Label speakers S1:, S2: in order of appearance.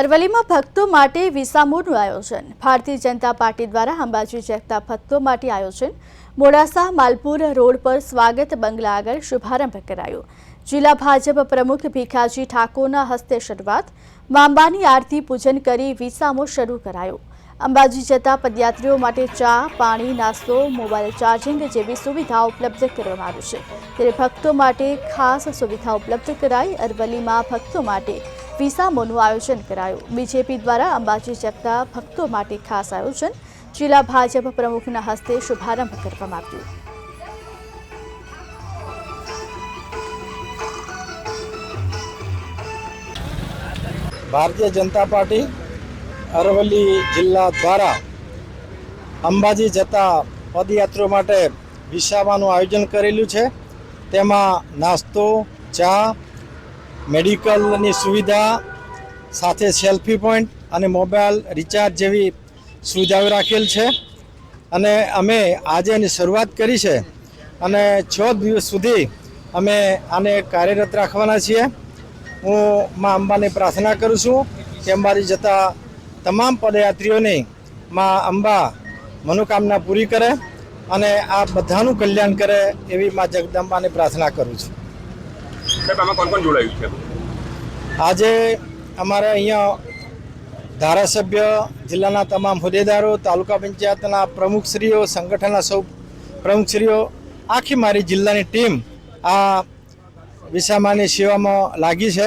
S1: અરવલ્લીમાં ભક્તો માટે વિસામોનું આયોજન. ભારતીય જનતા પાર્ટી દ્વારા અંબાજી જગતા ભક્તો માટે આયોજન. મોડાસા માલપુર રોડ પર સ્વાગત બંગલા આગળ શુભારંભ કરાયો. જિલ્લા ભાજપ પ્રમુખ ભીખાજી ઠાકોરના હસ્તે શરૂઆત. માંબાની આરતી પૂજન કરી વિસામો શરૂ કરાયો. અંબાજી જતા પદયાત્રીઓ માટે ચા, પાણી, નાસ્તો, મોબાઈલ ચાર્જિંગ જેવી સુવિધા ઉપલબ્ધ કરવામાં આવી છે. ત્યારે ભક્તો માટે ખાસ સુવિધા ઉપલબ્ધ કરાઈ અરવલ્લીમાં ભક્તો માટે વિસામોનું આયોજન કરાયું. બીજેપી દ્વારા અંબાજી જગતા ભક્તો માટે ખાસ આયોજન. જિલ્લા ભાજપ પ્રમુખના હસ્તે શુભારંભ કરવામાં આવ્યો.
S2: ભારતીય જનતા પાર્ટી અરવલ્લી જિલ્લા દ્વારા અંબાજી જતા પદયાત્રીઓ માટે વિસાવાનું આયોજન કરેલું છે. તેમાં નાસ્તો, ચા મેડિકલની સુવિધા સાથે સેલ્ફી પોઈન્ટ અને મોબાઈલ રિચાર્જ જેવી સુવિધાઓ રાખેલ છે. અને અમે આજે એની શરૂઆત કરી છે. અને છ દિવસ સુધી અમે આને કાર્યરત રાખવાના છીએ. હું મા અંબાને પ્રાર્થના કરું છું કે અંબાજી જતા તમામ પદયાત્રીઓની મા અંબા મનોકામના પૂરી કરે અને આ બધાનું કલ્યાણ કરે એવી મા જગદંબાને પ્રાર્થના કરું છું.
S3: સાહેબ કોણ કોણ જોડાયું છે?
S2: આજે અમારે અહીંયા ધારાસભ્ય, જિલ્લાના તમામ હોદ્દેદારો, તાલુકા પંચાયતના પ્રમુખશ્રીઓ, સંગઠનના સૌ પ્રમુખશ્રીઓ, આખી મારી જિલ્લાની ટીમ આ વિસામાની સેવામાં લાગી છે.